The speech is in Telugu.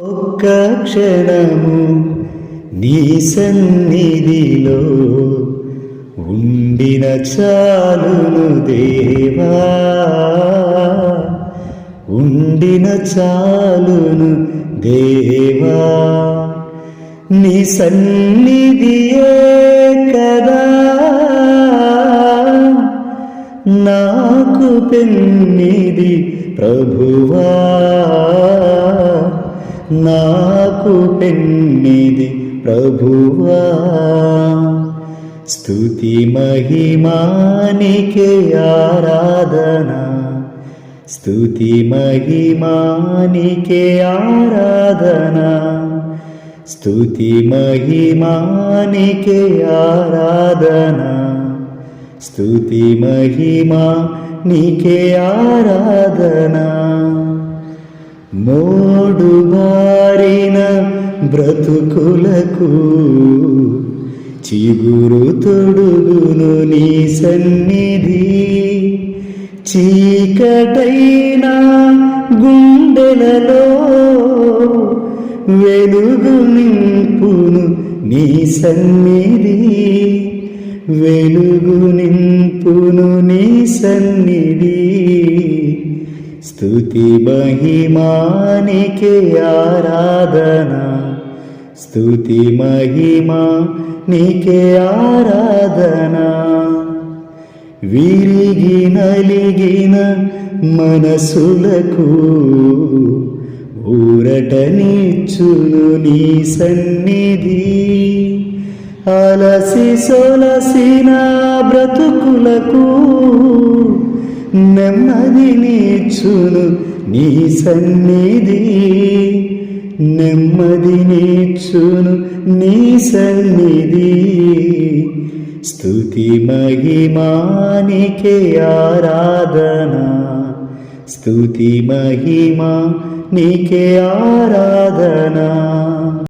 ఒక్క క్షణము నీ సన్నిధిలో ఉండిన చాలును దేవా. ఉండిన చాలును దేవా. నీ సన్నిధియే కదా. నాకు పెన్నిది ప్రభువా. నాకు పెన్నిది ప్రభువా. స్తుతి మహిమానికే ఆరాధన. స్తుతి మహిమానికే ఆరాధన. స్తుతి మహిమానికే ఆరాధన. స్తుతి మహిమా నీకే ఆరాధన. మో మోడు బారిన బ్రతుకులకు చిగురు తొడుగును నీ సన్నిధి. చీకటైన గుండెలలో వెలుగు నింపును నీ సన్నిధి. వెలుగు నింపును నీ సన్నిధి. స్తుతి మహిమానికే ఆరాధన. స్తుతి మహిమా నీకే ఆరాధన. విరిగి నలిగిన మనసులకు ఊరటనిచ్చును నీ సన్నిధి. అలసి సొలసిన బ్రతుకులకు నెమ్మది నీచును నీ సన్నిధి. నెమ్మది నీచును నీ సన్నిధి. స్థుతి మహిమానికే ఆరాధన. స్థుతి మహిమా నీకే ఆరాధనా.